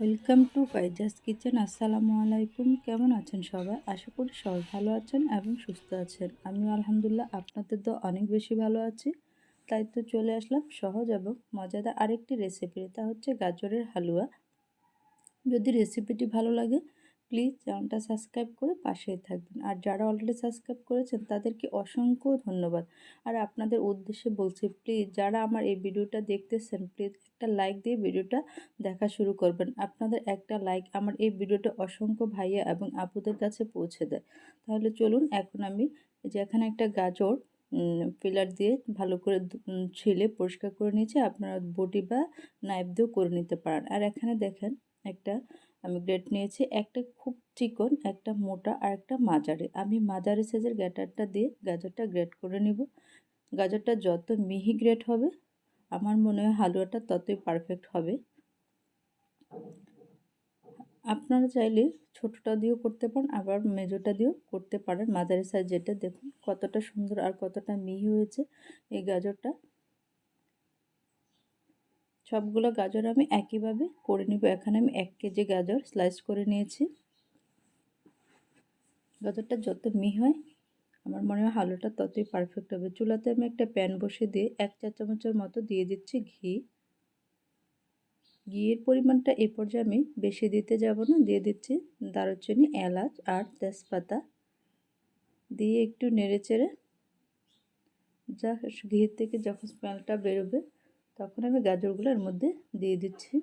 Welcome to ফাইজাস kitchen, আসসালামু আলাইকুম। কেমন আছেন সবাই? আশা করি সবাই ভালো আছেন এবং সুস্থ আছেন। আমি আলহামদুলিল্লাহ আপনাদের তো অনেক বেশি ভালো আছি। তাই তো চলে আসলাম সহজ এবং মজাদার আরেকটি রেসিপি তা হচ্ছে গাজরের হালুয়া। যদি রেসিপিটি ভালো লাগে প্লিজ চ্যানেলটা সাবস্ক্রাইব করে পাশেই থাকবেন। আর যারা অলরেডি সাবস্ক্রাইব করেছেন, তাদেরকে অসংখ্য ধন্যবাদ। আর আপনাদের উদ্দেশ্যে বলছি প্লিজ যারা আমার এই ভিডিওটা দেখতেছেন প্লিজ একটা লাইক দিয়ে ভিডিওটা দেখা শুরু করবেন। আপনাদের একটা লাইক আমার এই ভিডিওটা অসংখ্য ভাইয়া এবং আপুদের কাছে পৌঁছে দেয়। তাহলে চলুন, এখন আমি যে এখানে একটা গাজর পিলার দিয়ে ভালো করে ছিলে পরিষ্কার করে নিয়েছি। আপনারা বটি বা নাইফ দিয়েও করে নিতে পারেন। আর এখানে দেখেন একটা আমি গ্রেট নিয়েছি, একটা খুব চিকন একটা মোটা আর একটা মাঝারি। আমি মাঝারি সাইজের গ্যাটারটা দিয়ে গাজরটা গ্রেট করে নিব। গাজরটা যত মিহি গ্রেট হবে, আমার মনে হয় হালুয়াটা ততই পারফেক্ট হবে। আপনারা চাইলে ছোটোটা দিয়েও করতে পারেন, আবার মেজোটা দিয়েও করতে পারেন। মাঝারি সাইজ যেটা, দেখুন কতটা সুন্দর আর কতটা মিহি হয়েছে এই গাজরটা। সবগুলো গাজর আমি একইভাবে করে নিব। এখানে আমি এক কেজি গাজর স্লাইস করে নিয়েছি। গাজরটা যত মিহি হয়, আমার মনে হয় হালুটা ততই পারফেক্ট হবে। চুলাতে আমি একটা প্যান বসে দিয়ে এক চা চামচের মতো দিয়ে দিচ্ছি ঘি। ঘিয়ের পরিমাণটা এই পর্যায়ে আমি বেশি দিতে যাব না। দিয়ে দিচ্ছি দারুচিনি, এলাচ আর তেজপাতা। দিয়ে একটু নেড়ে চেড়ে যা ঘি থেকে যখন স্মেলটা বেরোবে তখন আমি গাজরগুলো এর মধ্যে দিয়ে দিচ্ছি।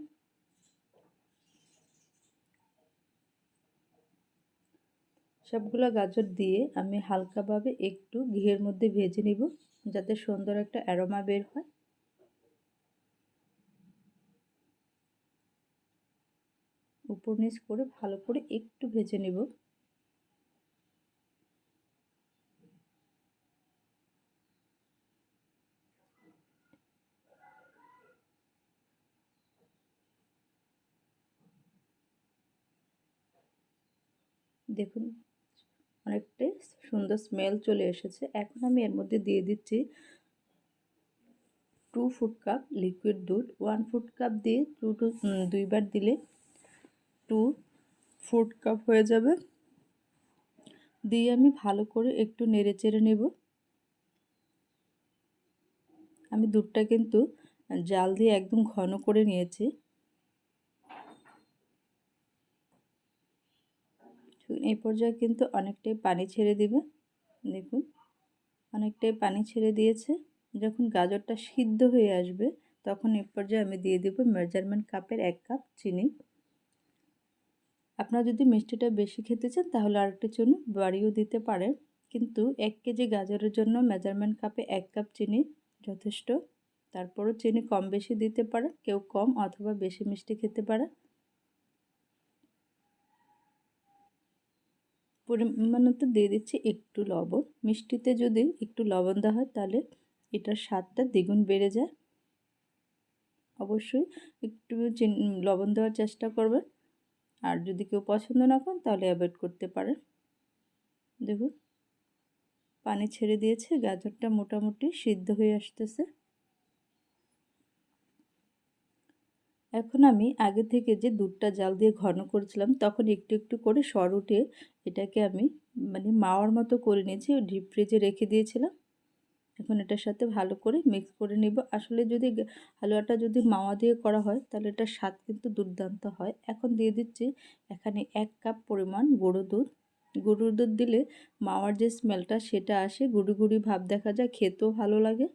সবগুলো গাজর দিয়ে আমি হালকাভাবে একটু ঘিয়ের মধ্যে ভেজে নিব, যাতে সুন্দর একটা অ্যারোমা বের হয়। উপর নিচ করে ভালো করে একটু ভেজে নিব। দেখুন অনেকটাই সুন্দর স্মেল চলে এসেছে। এখন আমি এর মধ্যে দিয়ে দিচ্ছি টু ফুড কাপ লিকুইড দুধ। ওয়ান ফুড কাপ দিয়ে টু টু দুইবার দিলে টু ফুড কাপ হয়ে যাবে। দিয়ে আমি ভালো করে একটু নেড়ে চেড়ে নেব। আমি দুধটা কিন্তু জাল দিয়ে একদম ঘন করে নিয়েছি। এই পর্যায়ে কিন্তু অনেকটাই পানি ছেড়ে দিবে। দেখুন, অনেকটাই পানি ছেড়ে দিয়েছে। যখন গাজরটা সিদ্ধ হয়ে আসবে, তখন এই পর্যায়ে আমি দিয়ে দেব মেজারমেন্ট কাপের এক কাপ চিনি। আপনারা যদি মিষ্টিটা বেশি খেতে চান, তাহলে আরেকটু চিনি বাড়িও দিতে পারেন। কিন্তু এক কেজি গাজরের জন্য মেজারমেন্ট কাপে এক কাপ চিনি যথেষ্ট। তারপরও চিনি কম বেশি দিতে পারে, কেউ কম অথবা বেশি মিষ্টি খেতে পারে। পরিমাণত দিয়ে দিচ্ছি একটু লবণ। মিষ্টিতে যদি একটু লবণ দেওয়া হয় তাহলে এটার স্বাদটা দ্বিগুণ বেড়ে যায়। অবশ্যই একটু লবণ দেওয়ার চেষ্টা করবেন। আর যদি কেউ পছন্দ না করেন তাহলে অ্যাভয়েড করতে পারেন। দেখুন, পানি ছেড়ে দিয়েছে, গাজরটা মোটামুটি সিদ্ধ হয়ে আসতেছে। এখন আমি আগে থেকে যে দুধটা জাল দিয়ে ঘন করেছিলাম, তখন একটু একটু করে সর উঠে এটাকে আমি মানে মাওয়ার মতো করে নিয়েছি ডিপ ফ্রিজে রেখে দিয়েছিলাম। এখন এটার সাথে ভালো করে মিক্স করে নিব। আসলে যদি হালুয়াটা যদি মাওয়া দিয়ে করা হয়, তাহলে এটার স্বাদ কিন্তু দুর্দান্ত হয়। এখন দিয়ে দিচ্ছি এখানে এক কাপ পরিমাণ গুঁড়ো দুধ। গুঁড়ো দুধ দিলে মাওয়ার যে স্মেলটা সেটা আসে, গুড়ি গুড়ি ভাব দেখা যায়, খেতেও ভালো লাগে।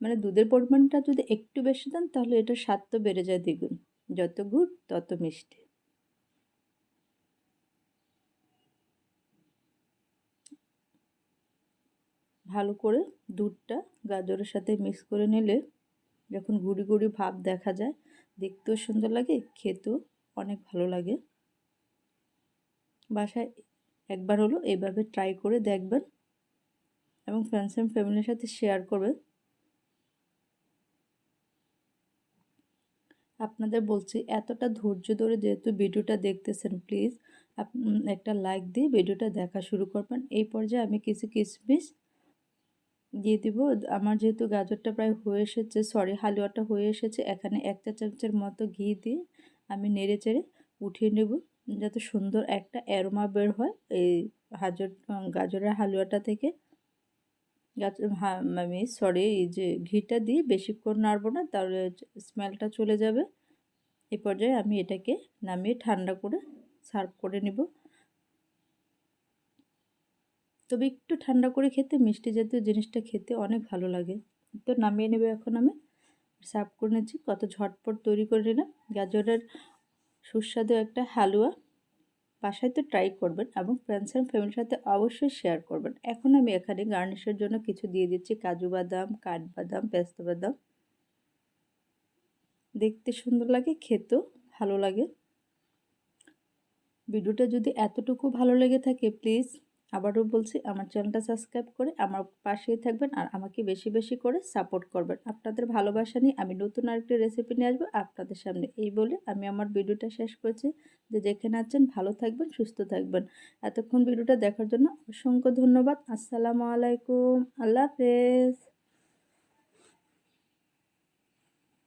মানে দুধের পরিমাণটা যদি একটু বেশি দেন, তাহলে এটার স্বাদ তো বেড়ে যায় দ্বিগুণ। যত গুড়, তত মিষ্টি। ভালো করে দুধটা গাজরের সাথে মিক্স করে নিলে যখন গুড়ি গুড়ি ভাব দেখা যায়, দেখতেও সুন্দর লাগে, খেতেও অনেক ভালো লাগে। বাসায় একবার হলো, এভাবে ট্রাই করে দেখবেন এবং ফ্রেন্ডস অ্যান্ড ফ্যামিলির সাথে শেয়ার করবেন। আপনাদের বলছি, এতটা ধৈর্য ধরে যেহেতু ভিডিওটা দেখতেছেন প্লিজ একটা লাইক দিয়ে ভিডিওটা দেখা শুরু করবেন। এই পর্যায়ে আমি কিছু কিশমিশ দিয়ে দিব। আমার যেহেতু গাজরটা প্রায় হয়ে এসেছে সরি হালুয়াটা হয়ে এসেছে, এখানে এক চা চামচের মতো ঘি দিয়ে আমি নেড়ে চেড়ে উঠিয়ে নেব, যাতে সুন্দর একটা অ্যারোমা বের হয় এই হাজর, গাজরের হালুয়াটা থেকে। আমি সরি এই যে ঘিটা দিয়ে বেশিক্ষণ নাড়বো না, তাহলে স্মেলটা চলে যাবে। এ পর্যায়ে আমি এটাকে নামিয়ে ঠান্ডা করে সার্ভ করে নেব। তবে একটু ঠান্ডা করে খেতে, মিষ্টি জাতীয় জিনিসটা খেতে অনেক ভালো লাগে। তো নামিয়ে নেবে এখন আমি। সার্ভ করে নিচ্ছি। কত ঝটপট তৈরি করে নিলাম। গাজরের সুস্বাদু একটা হালুয়া। বাসায় তো ট্রাই করবেন এবং ফ্রেন্ডস অ্যান্ড ফ্যামিলির সাথে অবশ্যই শেয়ার করবেন। এখন আমি এখানে গার্নিশের জন্য কিছু দিয়ে দিচ্ছি, কাজু বাদাম কাঠবাদাম পেস্তা বাদাম। দেখতে সুন্দর লাগে, খেতেও ভালো লাগে। ভিডিওটা যদি এতটুকু ভালো লেগে থাকে প্লিজ আবারও বলছি, আমার চ্যানেলটা সাবস্ক্রাইব করে আমার পাশেই থাকবেন আর আমাকে বেশি বেশি করে সাপোর্ট করবেন। আপনাদের ভালোবাসা নিয়ে আমি নতুন আরেকটি রেসিপি নিয়ে আসব আপনাদের সামনে। এই বলে আমি আমার ভিডিওটা শেষ করছি। যে যেখানে আছেন ভালো থাকবেন, সুস্থ থাকবেন। এতক্ষণ ভিডিওটা দেখার জন্য অসংখ্য ধন্যবাদ। আসসালামু আলাইকুম। আল্লাহ হাফেজ।